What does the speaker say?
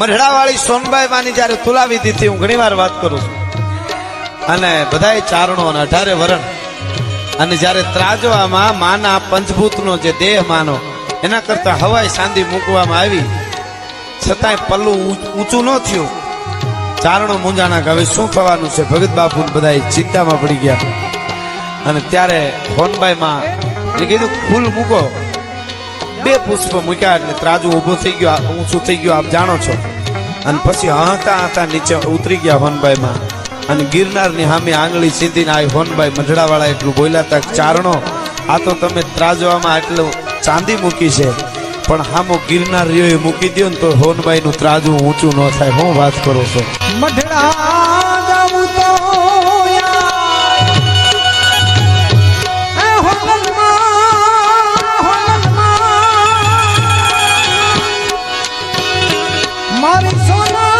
મઢડાવાળી સોનબાઈ માની જયારે તુલાવી દીધી, હું ઘણી વાર વાત કરું છું. અને બધાય ચારણો અને અઢારે વરણ. અને જયારે ત્રાજવામાં માના પંચભૂતનો જે દેહ માનો, એના કરતા હવાઈ સાંધી મૂકવામાં આવી. છતાંય પલ્લું ઊંચું ન થયું. ચારણો મૂંઝાણા હવે શું થવાનું છે? ભગત બાપુ બધા ચિંતામાં પડી ગયા. અને ત્યારે હોનબાઈમાં માં કીધું, ફૂલ મૂકો. બે પુષ્પ મૂક્યા એટલે ત્રાજુ ઊભો થઈ ગયું ઊંચું થઈ ગયું, આપ જાણો છો. અને પછી હતા હતા નીચે ઉતરી ગયા હોનબાઈમાં. અને ગિરનારની સામે આંગળી સીધીને આ હોનબાઈ મઢડાવાળા એટલું બોલ્યા હતા ચારણો, આ તો તમે ત્રાજવામાં આટલું ચાંદી મૂકી છે. પણ હામો ગિરનાર રહ્યો મૂકી દો ને તો હોનબાઈનું ત્રાજુ ઊંચું ન થાય. હું વાત કરો છો. મઢડા আমার সোনা